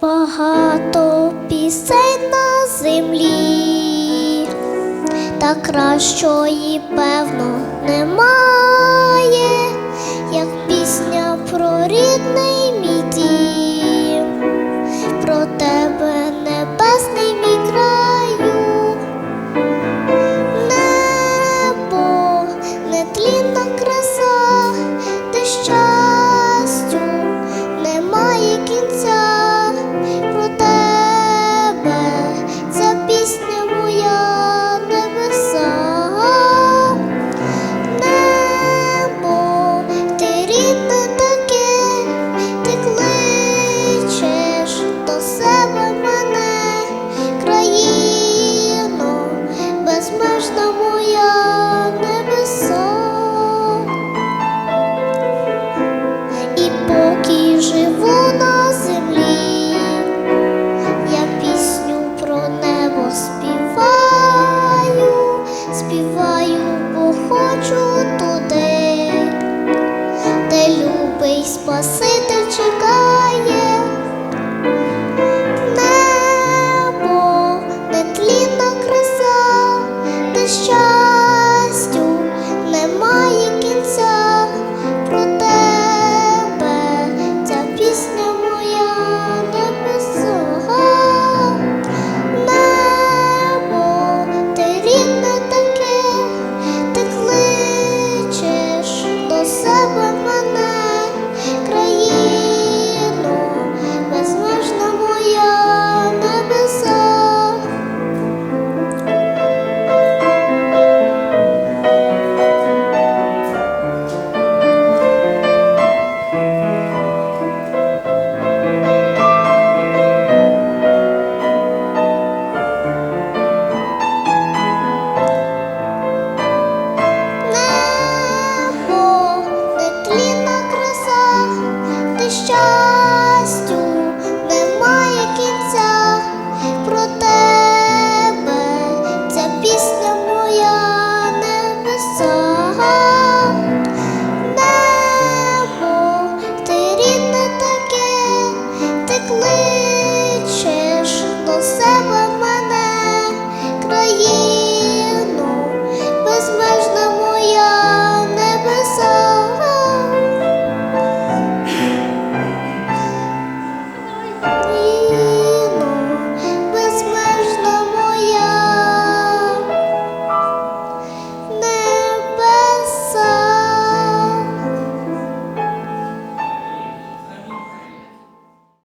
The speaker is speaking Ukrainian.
Багато пісень на землі, та кращої, певно, немає, як пісня про рідний.